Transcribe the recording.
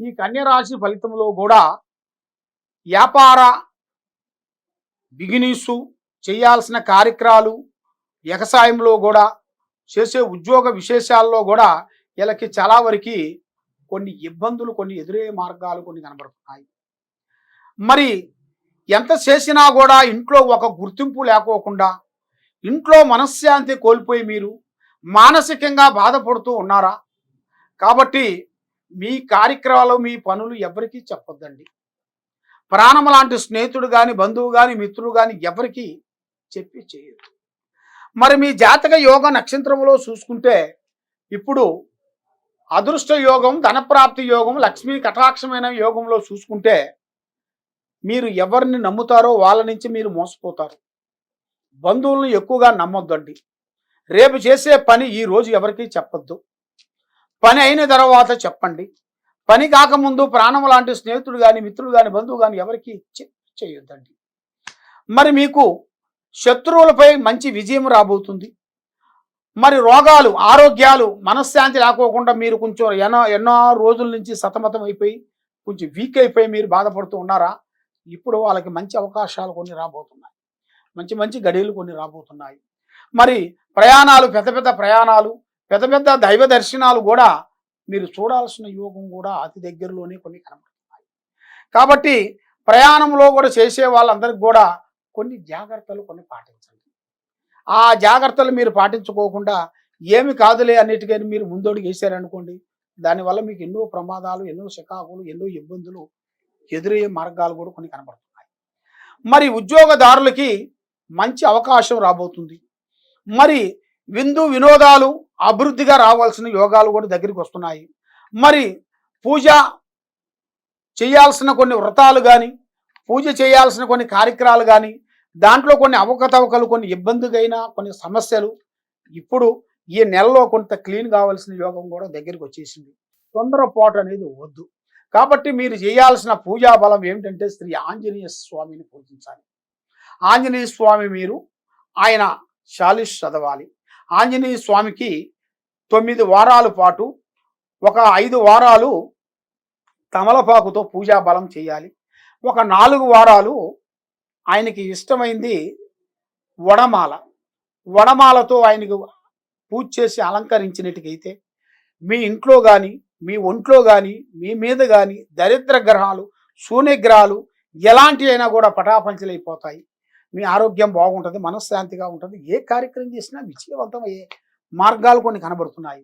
ఈ కన్యరాశి ఫలితంలో కూడా వ్యాపార బిగినీసు చేయాల్సిన కార్యక్రమాలు వ్యవసాయంలో కూడా చేసే ఉద్యోగ విశేషాల్లో కూడా వీళ్ళకి చాలా వరకు కొన్ని ఇబ్బందులు కొన్ని ఎదురయ్యే మార్గాలు కొన్ని కనబడుతున్నాయి. మరి ఎంత చేసినా కూడా ఇంట్లో ఒక గుర్తింపు లేకోకుండా ఇంట్లో మనశ్శాంతి కోల్పోయి మీరు మానసికంగా బాధపడుతూ ఉన్నారా? కాబట్టి మీ కార్యక్రమాలు మీ పనులు ఎవరికీ చెప్పొద్దండి. ప్రాణం లాంటి స్నేహితుడు కానీ బంధువు కానీ మిత్రుడు కానీ ఎవరికి చెప్పి చేయరు మరి మీ జాతక యోగ నక్షత్రంలో చూసుకుంటే ఇప్పుడు అదృష్ట యోగం ధనప్రాప్తి యోగం లక్ష్మీ కటాక్షమైన యోగంలో చూసుకుంటే మీరు ఎవరిని నమ్ముతారో వాళ్ళ నుంచి మీరు మోసపోతారు. బంధువులను ఎక్కువగా నమ్మొద్దండి. రేపు చేసే పని ఈ రోజు చెప్పద్దు చెప్పొద్దు. పని అయిన తర్వాత చెప్పండి. పని కాకముందు ప్రాణం లాంటి స్నేహితుడు కానీ మిత్రుడు కానీ బంధువు కానీ ఎవరికి చేయొద్దండి. మరి మీకు శత్రువులపై మంచి విజయం రాబోతుంది. మరి రోగాలు ఆరోగ్యాలు మనశ్శాంతి లేకోకుండా మీరు కొంచెం ఎన్నో ఎన్నో రోజుల నుంచి సతమతం అయిపోయి కొంచెం వీక్ అయిపోయి మీరు బాధపడుతూ ఉన్నారా? ఇప్పుడు వాళ్ళకి మంచి అవకాశాలు కొన్ని రాబోతున్నాయి. మంచి మంచి గడియలు కొన్ని రాబోతున్నాయి. మరి ప్రయాణాలు పెద్ద పెద్ద ప్రయాణాలు పెద్ద పెద్ద దైవ దర్శనాలు కూడా మీరు చూడాల్సిన యోగం కూడా అతి దగ్గరలోనే కొన్ని కనబడుతున్నాయి. కాబట్టి ప్రయాణంలో కూడా చేసే వాళ్ళందరికీ కూడా కొన్ని జాగ్రత్తలు కొన్ని పాటించండి. ఆ జాగ్రత్తలు మీరు పాటించుకోకుండా ఏమి కాదులే అన్నిటికైనా మీరు ముందోడు వేసారనుకోండి దానివల్ల మీకు ఎన్నో ప్రమాదాలు ఎన్నో శకాకులు ఎన్నో ఇబ్బందులు ఎదురయ్యే మార్గాలు కూడా కొన్ని కనబడుతున్నాయి. మరి ఉద్యోగదారులకి మంచి అవకాశం రాబోతుంది. మరి విందు వినోదాలు అభివృద్ధిగా రావాల్సిన యోగాలు కూడా దగ్గరికి వస్తున్నాయి. మరి పూజ చేయాల్సిన కొన్ని వ్రతాలు కానీ పూజ చేయాల్సిన కొన్ని కార్యక్రమాలు కానీ దాంట్లో కొన్ని అవకతవకలు కొన్ని ఇబ్బందికైన కొన్ని సమస్యలు ఇప్పుడు ఈ నెలలో కొంత క్లీన్ కావాల్సిన యోగం కూడా దగ్గరికి వచ్చేసింది. తొందరపాటు అనేది వద్దు. కాబట్టి మీరు చేయాల్సిన పూజా బలం ఏమిటంటే శ్రీ ఆంజనేయ స్వామిని పూజించాలి. ఆంజనేయ స్వామి మీరు ఆయన శాలిష్ చదవాలి. ఆంజనేయ స్వామికి తొమ్మిది వారాల పాటు ఒక ఐదు వారాలు తమలపాకుతో పూజా బలం చేయాలి. ఒక నాలుగు వారాలు ఆయనకి ఇష్టమైంది వడమాల. వడమాలతో ఆయనకు పూజ చేసి అలంకరించినట్టుకైతే మీ ఇంట్లో కానీ మీ ఒంట్లో కానీ మీ మీద కానీ దరిద్ర గ్రహాలు శూన్యగ్రహాలు ఎలాంటి అయినా కూడా పటాపంచలైపోతాయి. మీ ఆరోగ్యం బాగుంటుంది మనశ్శాంతిగా ఉంటుంది ఏ కార్యక్రమం చేసినా విజయవంతమయ్యే మార్గాలు కొన్ని కనబడుతున్నాయి.